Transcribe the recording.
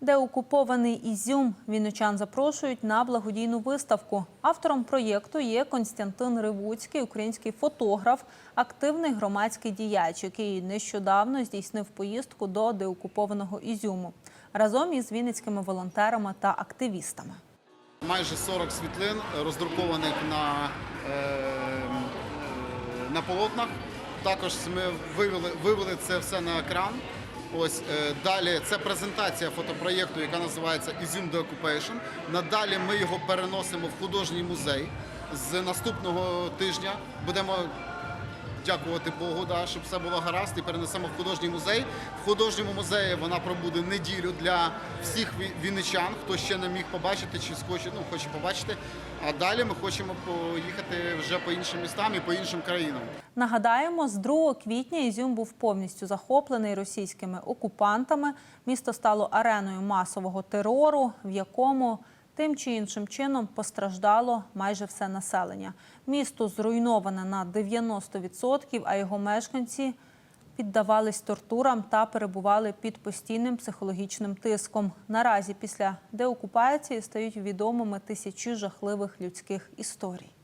Де окупований Ізюм, вінничан запрошують на благодійну виставку. Автором проєкту є Константин Ривуцький, український фотограф, активний громадський діяч, який нещодавно здійснив поїздку до деокупованого Ізюму разом із вінницькими волонтерами та активістами. Майже 40 світлин роздрукованих на, е, е, на полотнах. Також ми вивели, вивели це все на екран. Ось е, далі це презентація фотопроєкту, яка називається «Ізюм The Occupation. Надалі ми його переносимо в художній музей. З наступного тижня будемо дякувати Богу, да, щоб все було гаразд, і перенесемо в художній музей. В художньому музеї вона пробуде неділю для всіх ві- вінничан, хто ще не міг побачити чи схоче, ну, хоче побачити. А далі ми хочемо поїхати вже по іншим містам і по іншим країнам. Нагадаємо, з 2 квітня Ізюм був повністю захоплений російськими окупантами. Місто стало ареною масового терору, в якому тим чи іншим чином постраждало майже все населення. Місто зруйноване на 90%, а його мешканці піддавались тортурам та перебували під постійним психологічним тиском. Наразі після деокупації стають відомими тисячі жахливих людських історій.